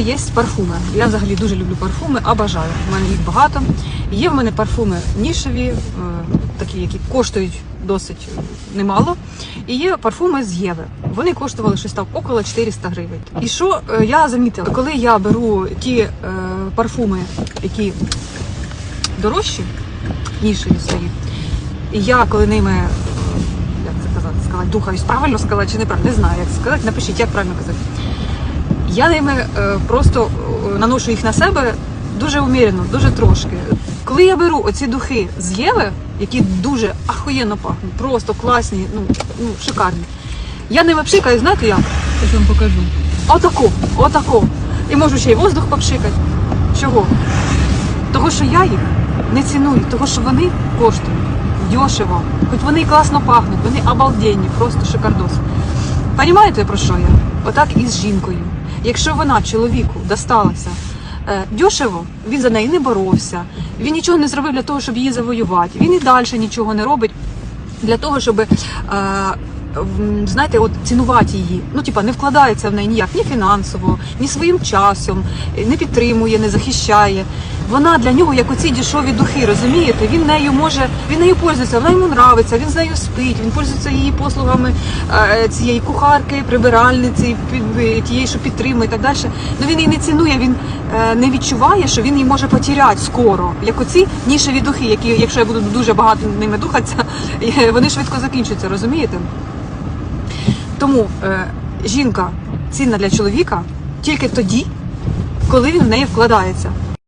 Є парфуми. Я взагалі дуже люблю парфуми, а бажаю. У мене їх багато. Є в мене парфуми нішеві, е, такі, які коштують досить немало. І є парфуми з Єви. Вони коштували щось там около 400 гривень. І що е, я замітила, коли я беру ті е, парфуми, які дорожчі, нішеві свої, і я коли ними. Як це казати, сказати, духаюсь, правильно сказати чи неправильно, не знаю, як сказати. Напишіть, як правильно казати. Я ними е, просто е, наношу їх на себе дуже умірено, дуже трошки. Коли я беру оці духи з Єви, які дуже ахуєнно пахнуть, просто класні, ну, ну шикарні. Я ними пшикаю, знаєте як? Я вам покажу. Отако, отако. І можу ще й воздух попшикати. Чого? Того, що я їх не ціную, того, що вони коштують дешево. Хоч вони і класно пахнуть, вони обалденні, просто шикардос. Понімаєте про що я? Отак і з жінкою. Якщо вона чоловіку досталася е, дешево, він за неї не боровся, він нічого не зробив для того, щоб її завоювати. Він і далі нічого не робить для того, щоб. Е, Знаєте, от цінувати її. Ну, типа, не вкладається в неї ніяк ні фінансово, ні своїм часом, не підтримує, не захищає. Вона для нього як оці дешеві духи, розумієте? Він нею може, він нею пользується, вона йому нравиться, він з нею спить, він пользується її послугами е, цієї кухарки, прибиральниці, е, тієї, що підтримує і так далі. Ну він її не цінує, він е, не відчуває, що він її може потеряти скоро. Як оці нішеві духи, які, якщо я буду дуже багато ними духатися, е, вони швидко закінчуються, розумієте? Тому е, жінка цінна для чоловіка тільки тоді, коли він в неї вкладається.